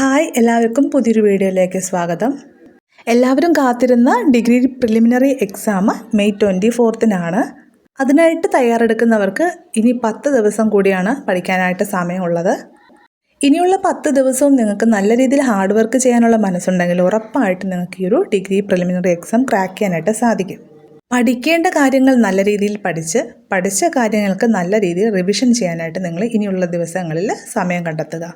Hi എല്ലാവർക്കും പുതിയൊരു വീഡിയോയിലേക്ക് സ്വാഗതം. എല്ലാവരും കാത്തിരുന്ന degree preliminary exam May twenty ഫോർത്തിനാണ്. അതിനായിട്ട് തയ്യാറെടുക്കുന്നവർക്ക് ഇനി പത്ത് ദിവസം കൂടിയാണ് പഠിക്കാനായിട്ട് സമയമുള്ളത്. ഇനിയുള്ള പത്ത് ദിവസവും നിങ്ങൾക്ക് നല്ല രീതിയിൽ ഹാർഡ് വർക്ക് ചെയ്യാനുള്ള മനസ്സുണ്ടെങ്കിൽ ഉറപ്പായിട്ട് നിങ്ങൾക്ക് ഈ ഒരു ഡിഗ്രി പ്രിലിമിനറി എക്സാം ക്രാക്ക് ചെയ്യാനായിട്ട് സാധിക്കും. പഠിക്കേണ്ട കാര്യങ്ങൾ നല്ല രീതിയിൽ പഠിച്ച് പഠിച്ച കാര്യങ്ങൾക്ക് നല്ല രീതിയിൽ റിവിഷൻ ചെയ്യാനായിട്ട് നിങ്ങൾ ഇനിയുള്ള ദിവസങ്ങളിൽ സമയം കണ്ടെത്തുക.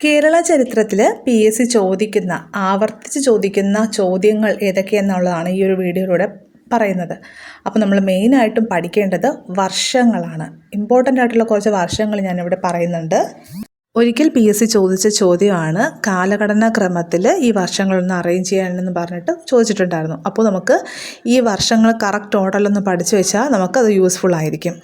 കേരള ചരിത്രത്തിൽ പി എസ് സി ചോദിക്കുന്ന ആവർത്തിച്ച് ചോദിക്കുന്ന ചോദ്യങ്ങൾ ഏതൊക്കെയെന്നുള്ളതാണ് ഈ ഒരു വീഡിയോയിലൂടെ പറയുന്നത്. അപ്പോൾ നമ്മൾ മെയിനായിട്ടും പഠിക്കേണ്ടത് വർഷങ്ങളാണ്. ഇമ്പോർട്ടന്റ് ആയിട്ടുള്ള കുറച്ച് വർഷങ്ങൾ ഞാനിവിടെ പറയുന്നുണ്ട്. ഒരിക്കൽ പി എസ് സി ചോദിച്ച ചോദ്യമാണ് കാലഘടനാ ക്രമത്തിൽ ഈ വർഷങ്ങളൊന്ന് അറേഞ്ച് ചെയ്യാനെന്ന് പറഞ്ഞിട്ട് ചോദിച്ചിട്ടുണ്ടായിരുന്നു. അപ്പോൾ നമുക്ക് ഈ വർഷങ്ങൾ കറക്റ്റ് ഓർഡറിലൊന്ന് പഠിച്ചു വെച്ചാൽ നമുക്കത് യൂസ്ഫുൾ ആയിരിക്കും.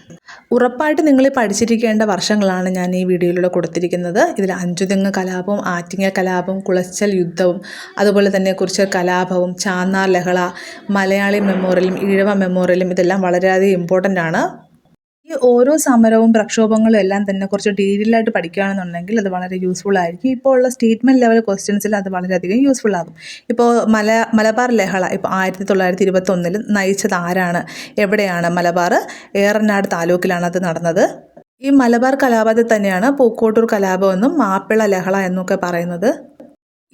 ഉറപ്പായിട്ട് നിങ്ങൾ പഠിച്ചിരിക്കേണ്ട വർഷങ്ങളാണ് ഞാൻ ഈ വീഡിയോയിലൂടെ കൊടുത്തിരിക്കുന്നത്. ഇതിൽ അഞ്ചുതെങ്ങ് കലാപവും ആറ്റിങ്ങ കലാപവും കുളച്ചൽ യുദ്ധവും അതുപോലെ തന്നെ കുറിച്ച് കലാപവും ചാന്നാർ ലഹള മലയാളി മെമ്മോറിയലും ഈഴവ മെമ്മോറിയലും ഇതെല്ലാം വളരെയധികം ഇമ്പോർട്ടന്റ് ആണ്. ഈ ഓരോ സമരവും പ്രക്ഷോഭങ്ങളും എല്ലാം തന്നെ കുറച്ച് ഡീറ്റെയിൽ ആയിട്ട് പഠിക്കുകയാണെന്നുണ്ടെങ്കിൽ അത് വളരെ യൂസ്ഫുൾ ആയിരിക്കും. ഇപ്പോൾ ഉള്ള സ്റ്റേറ്റ്മെന്റ് ലെവൽ ക്വസ്റ്റ്യൻസിൽ അത് വളരെയധികം യൂസ്ഫുൾ ആകും. ഇപ്പോൾ മല മലബാർ ലഹള ഇപ്പോൾ ആയിരത്തി തൊള്ളായിരത്തി ഇരുപത്തൊന്നിൽ നയിച്ചത് ആരാണ്? എവിടെയാണ് മലബാർ? ഏറനാട് താലൂക്കിലാണ് അത് നടന്നത്. ഈ മലബാർ കലാപത്തിൽ തന്നെയാണ് പൂക്കോട്ടൂർ കലാപമെന്നും മാപ്പിള ലഹള എന്നൊക്കെ പറയുന്നത്.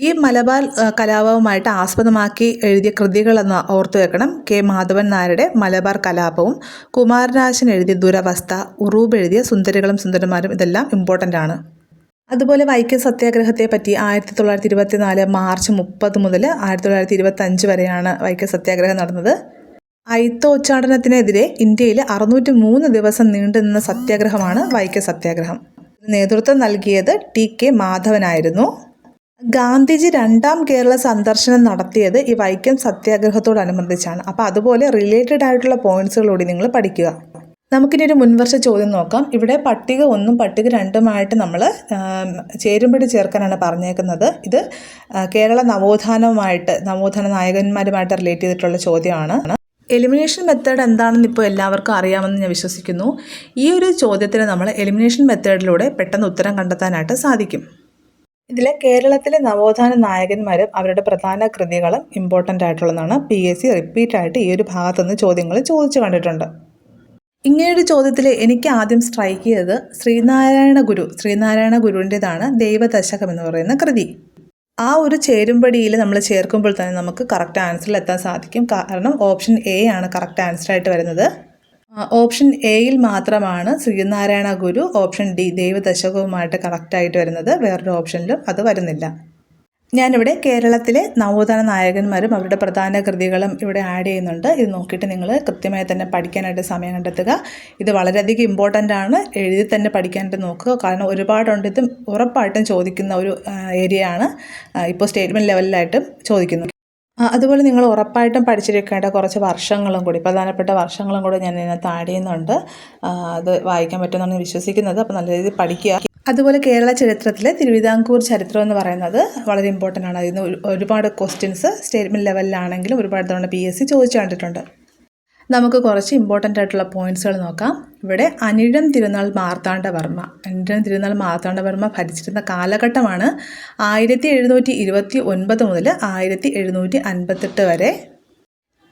ഈ മലബാർ കലാപവുമായിട്ട് ആസ്പദമാക്കി എഴുതിയ കൃതികളെന്ന് ഓർത്തു വെക്കണം. കെ. മാധവൻ നായരുടെ മലബാർ കലാപവും കുമാരനാശൻ എഴുതിയ ദുരവസ്ഥ ഉറൂബ് എഴുതിയ സുന്ദരികളും സുന്ദരന്മാരും ഇതെല്ലാം ഇമ്പോർട്ടന്റ് ആണ്. അതുപോലെ വൈക്കം സത്യാഗ്രഹത്തെ പറ്റി ആയിരത്തി തൊള്ളായിരത്തി ഇരുപത്തി നാല് മാർച്ച് മുപ്പത് മുതൽ ആയിരത്തി തൊള്ളായിരത്തി ഇരുപത്തി അഞ്ച് വരെയാണ് വൈക്കം സത്യാഗ്രഹം നടന്നത്. അയിത്തോച്ചാടനത്തിനെതിരെ ഇന്ത്യയിൽ അറുന്നൂറ്റി മൂന്ന് ദിവസം നീണ്ടുനിന്ന സത്യാഗ്രഹമാണ് വൈക്കം സത്യാഗ്രഹം. നേതൃത്വം നൽകിയത് ടി. കെ. മാധവനായിരുന്നു ഗാന്ധിജി രണ്ടാം കേരള സന്ദർശനം നടത്തിയത് ഈ വൈക്കം സത്യാഗ്രഹത്തോടനുബന്ധിച്ചാണ്. അപ്പോൾ അതുപോലെ റിലേറ്റഡ് ആയിട്ടുള്ള പോയിന്റ്സുകളോട് നിങ്ങൾ പഠിക്കുക. നമുക്കിനി ഒരു മുൻവർഷ ചോദ്യം നോക്കാം. ഇവിടെ പട്ടിക ഒന്നും പട്ടിക രണ്ടുമായിട്ട് നമ്മൾ ചേരുമ്പടി ചേർക്കാനാണ് പറഞ്ഞേക്കുന്നത്. ഇത് കേരള നവോത്ഥാനവുമായിട്ട് നവോത്ഥാന നായകന്മാരുമായിട്ട് റിലേറ്റ് ചെയ്തിട്ടുള്ള ചോദ്യമാണ്. എലിമിനേഷൻ മെത്തേഡ് എന്താണെന്ന് ഇപ്പോൾ എല്ലാവർക്കും അറിയാമെന്ന് ഞാൻ വിശ്വസിക്കുന്നു. ഈ ഒരു ചോദ്യത്തിന് നമ്മൾ എലിമിനേഷൻ മെത്തേഡിലൂടെ പെട്ടെന്ന് ഉത്തരം കണ്ടെത്താനായിട്ട് സാധിക്കും. ഇതിൽ കേരളത്തിലെ നവോത്ഥാന നായകന്മാരും അവരുടെ പ്രധാന കൃതികളും ഇമ്പോർട്ടന്റ് ആയിട്ടുള്ളതാണ്. പി എസ് സി റിപ്പീറ്റായിട്ട് ഈ ഒരു ഭാഗത്തുനിന്ന് ചോദ്യങ്ങൾ ചോദിച്ചു കണ്ടിട്ടുണ്ട്. ഇങ്ങനെയൊരു ചോദ്യത്തിൽ എനിക്ക് ആദ്യം സ്ട്രൈക്ക് ചെയ്തത് ശ്രീനാരായണ ഗുരു ശ്രീനാരായണ ഗുരുവിന്റെതാണ് ദൈവദശകം എന്ന് പറയുന്ന കൃതി. ആ ഒരു ചേരുംപടിയിൽ നമ്മൾ ചേർക്കുമ്പോൾ തന്നെ നമുക്ക് കറക്റ്റ് ആൻസറിൽ എത്താൻ സാധിക്കും. കാരണം ഓപ്ഷൻ എ ആണ് കറക്റ്റ് ആൻസർ ആയിട്ട് വരുന്നത്. ഓപ്ഷൻ എയിൽ മാത്രമാണ് ശ്രീനാരായണ ഗുരു ഓപ്ഷൻ ഡി ദൈവദശകവുമായിട്ട് കറക്റ്റായിട്ട് വരുന്നത്. വേറൊരു ഓപ്ഷനിലും അത് വരുന്നില്ല. ഞാനിവിടെ കേരളത്തിലെ നവോത്ഥാന നായകന്മാരും അവരുടെ പ്രധാന കൃതികളും ഇവിടെ ആഡ് ചെയ്യുന്നുണ്ട്. ഇത് നോക്കിയിട്ട് നിങ്ങൾ കൃത്യമായി തന്നെ പഠിക്കാനായിട്ട് സമയം കണ്ടെത്തുക. ഇത് വളരെയധികം ഇമ്പോർട്ടന്റ് ആണ്. എഴുതി തന്നെ പഠിക്കാനായിട്ട് നോക്കുക. കാരണം ഒരുപാടുണ്ട്. ഇത് ഉറപ്പായിട്ടും ചോദിക്കുന്ന ഒരു ഏരിയയാണ് ഇപ്പോൾ സ്റ്റേറ്റ്മെന്റ് ലെവലിലായിട്ടും ചോദിക്കുന്നു. അതുപോലെ നിങ്ങൾ ഉറപ്പായിട്ടും പഠിച്ചിരിക്കേണ്ട കുറച്ച് വർഷങ്ങളും കൂടി പ്രധാനപ്പെട്ട വർഷങ്ങളും കൂടി ഞാൻ ഇതിനകത്ത് ആഡ് ചെയ്യുന്നുണ്ട്. അത് വായിക്കാൻ പറ്റുമെന്നാണ് ഞാൻ വിശ്വസിക്കുന്നത്. അപ്പോൾ നല്ല രീതിയിൽ പഠിക്കുക. അതുപോലെ കേരള ചരിത്രത്തിലെ തിരുവിതാംകൂർ ചരിത്രം എന്ന് പറയുന്നത് വളരെ ഇമ്പോർട്ടന്റ് ആണ്. അതിൽ നിന്ന് ഒരുപാട് ക്വസ്റ്റ്യൻസ് സ്റ്റേറ്റ്മെന്റ് ലെവലിലാണെങ്കിലും ഒരുപാട് തവണ പി എസ് സി ചോദിച്ചു കണ്ടിട്ടുണ്ട്. നമുക്ക് കുറച്ച് ഇമ്പോർട്ടന്റ് ആയിട്ടുള്ള പോയിന്റ്സുകൾ നോക്കാം. ഇവിടെ അനിഴം തിരുനാൾ മാർത്താണ്ഡവർമ്മ അനിഴം തിരുനാൾ മാർത്താണ്ഡവർമ്മ ഭരിച്ചിരുന്ന കാലഘട്ടമാണ് ആയിരത്തി എഴുന്നൂറ്റി ഇരുപത്തി ഒൻപത് മുതൽ ആയിരത്തി എഴുന്നൂറ്റി അൻപത്തെട്ട് വരെ.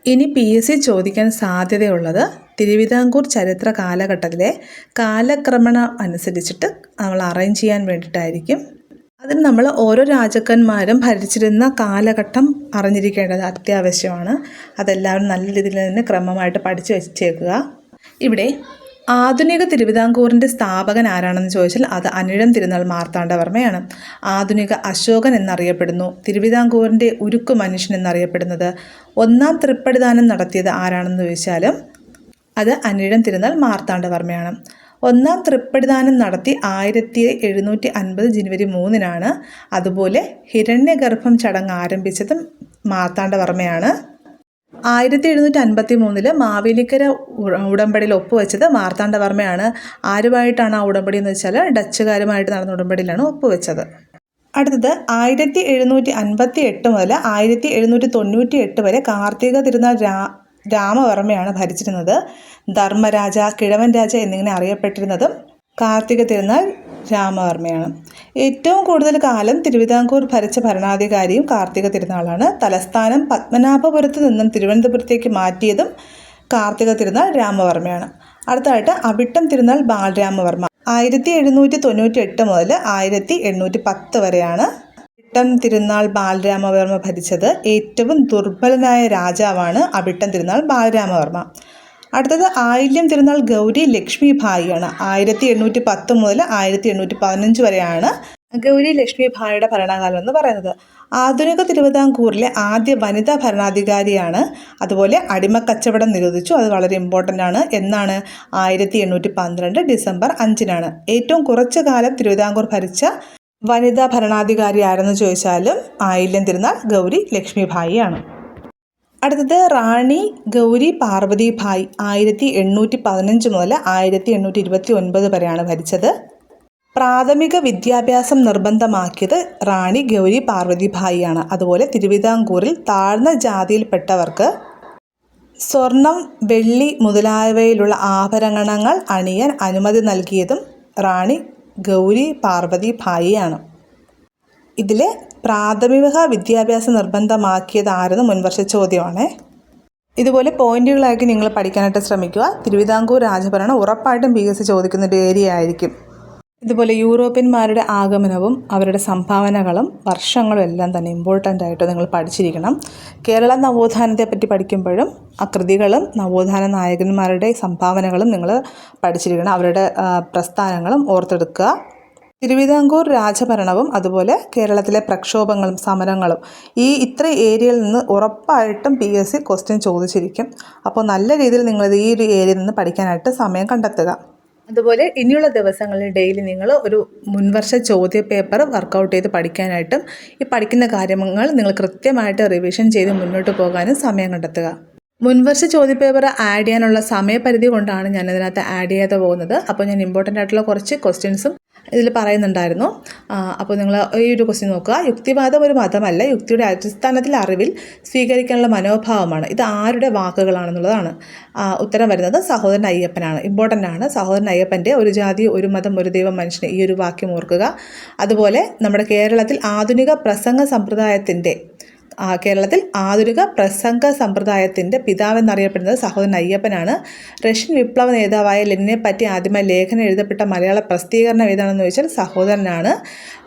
ഇനി പി എസ് സി ചോദിക്കാൻ സാധ്യതയുള്ളത് തിരുവിതാംകൂർ ചരിത്ര കാലഘട്ടത്തിലെ കാലക്രമണം അനുസരിച്ചിട്ട് നമ്മൾ അറേഞ്ച് ചെയ്യാൻ വേണ്ടിയിട്ടായിരിക്കും. അതിന് നമ്മൾ ഓരോ രാജാക്കന്മാരും ഭരിച്ചിരുന്ന കാലഘട്ടം അറിഞ്ഞിരിക്കേണ്ടത് അത്യാവശ്യമാണ്. അതെല്ലാവരും നല്ല രീതിയിൽ തന്നെ ക്രമമായിട്ട് പഠിച്ചു വെച്ചേക്കുക. ഇവിടെ ആധുനിക തിരുവിതാംകൂറിന്റെ സ്ഥാപകൻ ആരാണെന്ന് ചോദിച്ചാൽ അത് അനിഴം തിരുനാൾ മാർത്താണ്ഡവർമ്മയാണ്. ആധുനിക അശോകൻ എന്നറിയപ്പെടുന്നു. തിരുവിതാംകൂറിന്റെ ഉരുക്കു മനുഷ്യൻ എന്നറിയപ്പെടുന്നത്. ഒന്നാം തൃപ്പടിദാനം നടത്തിയത് ആരാണെന്ന് ചോദിച്ചാലും അത് അനിഴം തിരുനാൾ മാർത്താണ്ഡവർമ്മയാണ്. ഒന്നാം തൃപ്പടിദാനം നടത്തി ആയിരത്തി എഴുന്നൂറ്റി അൻപത് ജനുവരി മൂന്നിനാണ്. അതുപോലെ ഹിരണ്യഗർഭം ചടങ്ങ് ആരംഭിച്ചതും മാർത്താണ്ഡവർമ്മയാണ്. ആയിരത്തി എഴുന്നൂറ്റി അൻപത്തി മൂന്നിൽ മാവേലിക്കര ഉടമ്പടിയിൽ ഒപ്പുവെച്ചത് മാർത്താണ്ഡവർമ്മയാണ്. ആരുമായിട്ടാണ് ആ ഉടമ്പടി എന്ന് വെച്ചാൽ ഡച്ചുകാരുമായിട്ട് നടന്ന ഉടമ്പടിയിലാണ് ഒപ്പുവെച്ചത് അടുത്തത് ആയിരത്തി എഴുന്നൂറ്റി അൻപത്തി എട്ട് മുതൽ ആയിരത്തി എഴുന്നൂറ്റി തൊണ്ണൂറ്റി എട്ട് വരെ കാർത്തിക തിരുനാൾ രാ രാമവർമ്മയാണ് ഭരിച്ചിരുന്നത്. ധർമ്മരാജ കിഴവൻ രാജ എന്നിങ്ങനെ അറിയപ്പെട്ടിരുന്നതും കാർത്തിക തിരുനാൾ രാമവർമ്മയാണ്. ഏറ്റവും കൂടുതൽ കാലം തിരുവിതാംകൂർ ഭരിച്ച ഭരണാധികാരിയും കാർത്തിക തിരുനാളാണ്. തലസ്ഥാനം പത്മനാഭപുരത്ത് നിന്നും തിരുവനന്തപുരത്തേക്ക് മാറ്റിയതും കാർത്തിക തിരുനാൾ രാമവർമ്മയാണ്. അടുത്തതായിട്ട് അവിട്ടം തിരുനാൾ ബാലരാമവർമ്മ. ആയിരത്തി എഴുന്നൂറ്റി തൊണ്ണൂറ്റി എട്ട് മുതൽ ആയിരത്തി എണ്ണൂറ്റി പത്ത് വരെയാണ് അവിട്ടം തിരുനാൾ ബാലരാമവർമ്മ ഭരിച്ചത്. ഏറ്റവും ദുർബലനായ രാജാവാണ് അവിട്ടം തിരുനാൾ ബാലരാമവർമ്മ. അടുത്തത് ആയില്യം തിരുനാൾ ഗൗരി ലക്ഷ്മി ഭായിയാണ്. ആയിരത്തി എണ്ണൂറ്റി പത്ത് മുതൽ ആയിരത്തി എണ്ണൂറ്റി പതിനഞ്ച് വരെയാണ് ഗൗരി ലക്ഷ്മി ഭായിയുടെ ഭരണകാലം എന്ന് പറയുന്നത്. ആധുനിക തിരുവിതാംകൂറിലെ ആദ്യ വനിതാ ഭരണാധികാരിയാണ്. അതുപോലെ അടിമക്കച്ചവടം നിരോധിച്ചു. അത് വളരെ ഇമ്പോർട്ടന്റ് ആണ്. എന്നാണ് ആയിരത്തി എണ്ണൂറ്റി പന്ത്രണ്ട് ഡിസംബർ അഞ്ചിനാണ്. ഏറ്റവും കുറച്ചു കാലം തിരുവിതാംകൂർ ഭരിച്ച വനിതാ ഭരണാധികാരി ആരെന്ന് ചോദിച്ചാലും ആയില്യം തിരുനാൾ ഗൗരി ലക്ഷ്മി ഭായിയാണ്. അടുത്തത് റാണി ഗൗരി പാർവതി ഭായ് ആയിരത്തി എണ്ണൂറ്റി പതിനഞ്ച് മുതൽ ആയിരത്തി എണ്ണൂറ്റി ഇരുപത്തി ഒൻപത് വരെയാണ് ഭരിച്ചത്. പ്രാഥമിക വിദ്യാഭ്യാസം നിർബന്ധമാക്കിയത് റാണി ഗൗരി പാർവതി ഭായിയാണ് അതുപോലെ തിരുവിതാംകൂറിൽ താഴ്ന്ന ജാതിയിൽപ്പെട്ടവർക്ക് സ്വർണം വെള്ളി മുതലായവയിലുള്ള ആഭരണങ്ങൾ അണിയാൻ അനുമതി നൽകിയതും റാണി ഗൗരി പാർവതി ഭായിയാണ് ഇതിൽ പ്രാഥമിക വിദ്യാഭ്യാസം നിർബന്ധമാക്കിയത് ആരെന്ന് മുൻവർഷ ചോദ്യമാണ്. ഇതുപോലെ പോയിന്റുകളാക്കി നിങ്ങൾ പഠിക്കാനായിട്ട് ശ്രമിക്കുക. തിരുവിതാംകൂർ രാജഭരണം ഉറപ്പായിട്ടും പി എസ് ചോദിക്കുന്ന ഒരു ഏരിയ ആയിരിക്കും. ഇതുപോലെ യൂറോപ്യന്മാരുടെ ആഗമനവും അവരുടെ സംഭാവനകളും വർഷങ്ങളും എല്ലാം തന്നെ ഇമ്പോർട്ടന്റ് ആയിട്ട് നിങ്ങൾ പഠിച്ചിരിക്കണം. കേരള നവോത്ഥാനത്തെ പറ്റി പഠിക്കുമ്പോഴും ആ കൃതികളും നവോത്ഥാന നായകന്മാരുടെ സംഭാവനകളും നിങ്ങൾ പഠിച്ചിരിക്കണം. അവരുടെ പ്രസ്ഥാനങ്ങളും ഓർത്തെടുക്കുക. തിരുവിതാംകൂർ രാജഭരണവും അതുപോലെ കേരളത്തിലെ പ്രക്ഷോഭങ്ങളും സമരങ്ങളും ഈ ഇത്ര ഏരിയയിൽ നിന്ന് ഉറപ്പായിട്ടും പി എസ് സി ക്വസ്റ്റ്യൻ ചോദിച്ചിരിക്കും. അപ്പോൾ നല്ല രീതിയിൽ നിങ്ങളിത് ഈ ഒരു ഏരിയയിൽ നിന്ന് പഠിക്കാനായിട്ട് സമയം കണ്ടെത്തുക. അതുപോലെ ഇനിയുള്ള ദിവസങ്ങളിൽ ഡെയിലി നിങ്ങൾ ഒരു മുൻവർഷ ചോദ്യ പേപ്പർ വർക്കൗട്ട് ചെയ്ത് പഠിക്കാനായിട്ടും ഈ പഠിക്കുന്ന കാര്യങ്ങൾ നിങ്ങൾ കൃത്യമായിട്ട് റിവിഷൻ ചെയ്ത് മുന്നോട്ട് പോകാനും സമയം കണ്ടെത്തുക. മുൻവർഷ ചോദ്യപേപ്പർ ആഡ് ചെയ്യാനുള്ള സമയപരിധി കൊണ്ടാണ് ഞാൻ ഇതിനകത്ത് ആഡ് ചെയ്യാതെ പോകുന്നത്. അപ്പോൾ ഞാൻ ഇമ്പോർട്ടന്റ് ആയിട്ടുള്ള കുറച്ച് ക്വസ്റ്റ്യൻസും ഇതിൽ പറയുന്നുണ്ടായിരുന്നു. അപ്പോൾ നിങ്ങൾ ഈ ഒരു ക്വസ്റ്റ്യൻ നോക്കുക. യുക്തിവാദം ഒരു മതമല്ല. യുക്തിയുടെ അടിസ്ഥാനത്തിൽ അറിവിൽ സ്വീകരിക്കാനുള്ള മനോഭാവമാണ്. ഇത് ആരുടെ വാക്കുകളാണെന്നുള്ളതാണ്. ഉത്തരം വരുന്നത് സഹോദരൻ അയ്യപ്പനാണ്. ഇമ്പോർട്ടന്റ് ആണ്. സഹോദരൻ അയ്യപ്പന്റെ ഒരു ജാതി ഒരു മതം ഒരു ദൈവം മനുഷ്യന് ഈ ഒരു വാക്യം ഓർക്കുക. അതുപോലെ നമ്മുടെ കേരളത്തിൽ ആധുനിക പ്രസംഗ സമ്പ്രദായത്തിന്റെ കേരളത്തിൽ ആധുനിക പ്രസംഗ സമ്പ്രദായത്തിന്റെ പിതാവെന്നറിയപ്പെടുന്നത് സഹോദരൻ അയ്യപ്പനാണ്. റഷ്യൻ വിപ്ലവ നേതാവായ ലെനിനെ പറ്റി ആദ്യമായി ലേഖനം എഴുതപ്പെട്ട മലയാള പ്രസിദ്ധീകരണം ഏതാണെന്ന് ചോദിച്ചാൽ സഹോദരനാണ്.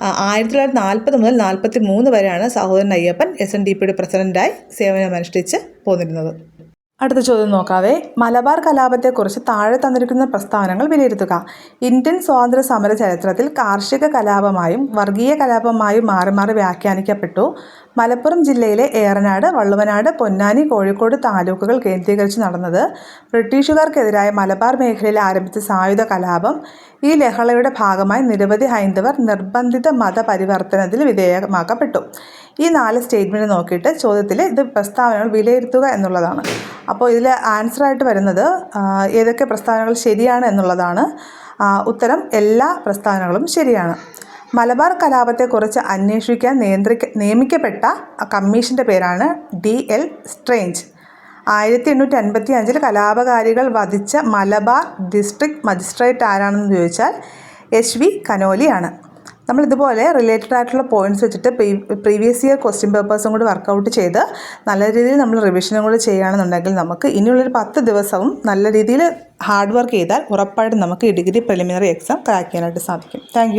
ആയിരത്തി തൊള്ളായിരത്തി നാൽപ്പത് മുതൽ നാൽപ്പത്തി മൂന്ന് വരെയാണ് Sahodaran Ayyappan S N D പിയുടെ പ്രസിഡന്റായി സേവനമനുഷ്ഠിച്ച് പോന്നിരുന്നത്. അടുത്ത ചോദ്യം നോക്കാവേ. മലബാർ കലാപത്തെക്കുറിച്ച് താഴെ തന്നിരിക്കുന്ന പ്രസ്താവനകൾ വിലയിരുത്തുക. ഇന്ത്യൻ സ്വാതന്ത്ര്യ സമര ചരിത്രത്തിൽ കാർഷിക കലാപമായും വർഗീയ കലാപമായും മാറി മാറി വ്യാഖ്യാനിക്കപ്പെട്ടു. മലപ്പുറം ജില്ലയിലെ ഏറനാട് വള്ളുവനാട് പൊന്നാനി കോഴിക്കോട് താലൂക്കുകൾ കേന്ദ്രീകരിച്ച് നടന്നത് ബ്രിട്ടീഷുകാർക്കെതിരായ മലബാർ മേഖലയിൽ ആരംഭിച്ച സായുധ കലാപം. ഈ ലഹളയുടെ ഭാഗമായി നിരവധി ഹൈന്ദവർ നിർബന്ധിത മതപരിവർത്തനത്തിന് വിധേയമാക്കപ്പെട്ടു. ഈ നാല് സ്റ്റേറ്റ്മെന്റ് നോക്കിയിട്ട് ചോദ്യത്തിൽ ഇത് പ്രസ്താവനകൾ വിലയിരുത്തുക എന്നുള്ളതാണ്. അപ്പോൾ ഇതിൽ ആൻസറായിട്ട് വരുന്നത് ഏതൊക്കെ പ്രസ്താവനകൾ ശരിയാണ് എന്നുള്ളതാണ്. ഉത്തരം എല്ലാ പ്രസ്താവനകളും ശരിയാണ്. മലബാർ കലാപത്തെക്കുറിച്ച് അന്വേഷിക്കാൻ നിയന്ത്രിക്ക നിയമിക്കപ്പെട്ട കമ്മീഷന്റെ പേരാണ് ഡി എൽ സ്ട്രേഞ്ച്. ആയിരത്തി എണ്ണൂറ്റി അൻപത്തി അഞ്ചിൽ കലാപകാരികൾ വധിച്ച മലബാർ ഡിസ്ട്രിക്ട് മജിസ്ട്രേറ്റ് ആരാണെന്ന് ചോദിച്ചാൽ എച്ച് വി കനോലിയാണ്. നമ്മൾ ഇതുപോലെ റിലേറ്റഡ് ആയിട്ടുള്ള പോയിന്റ്സ് വെച്ചിട്ട് പ്രീവിയസ് ഇയർ ക്വസ്റ്റ്യൻ പേപ്പേഴ്സും കൂടി വർക്കൗട്ട് ചെയ്ത് നല്ല രീതിയിൽ നമ്മൾ റിവിഷനും കൂടി ചെയ്യുകയാണെന്നുണ്ടെങ്കിൽ നമുക്ക് ഇനിയുള്ളൊരു പത്ത് ദിവസവും നല്ല രീതിയിൽ ഹാർഡ് വർക്ക് ചെയ്താൽ ഉറപ്പായിട്ടും നമുക്ക് ഈ ഡിഗ്രി പ്രിലിമിനറി എക്സാം ക്രാക്ക് ചെയ്യാനായിട്ട് സാധിക്കും. താങ്ക്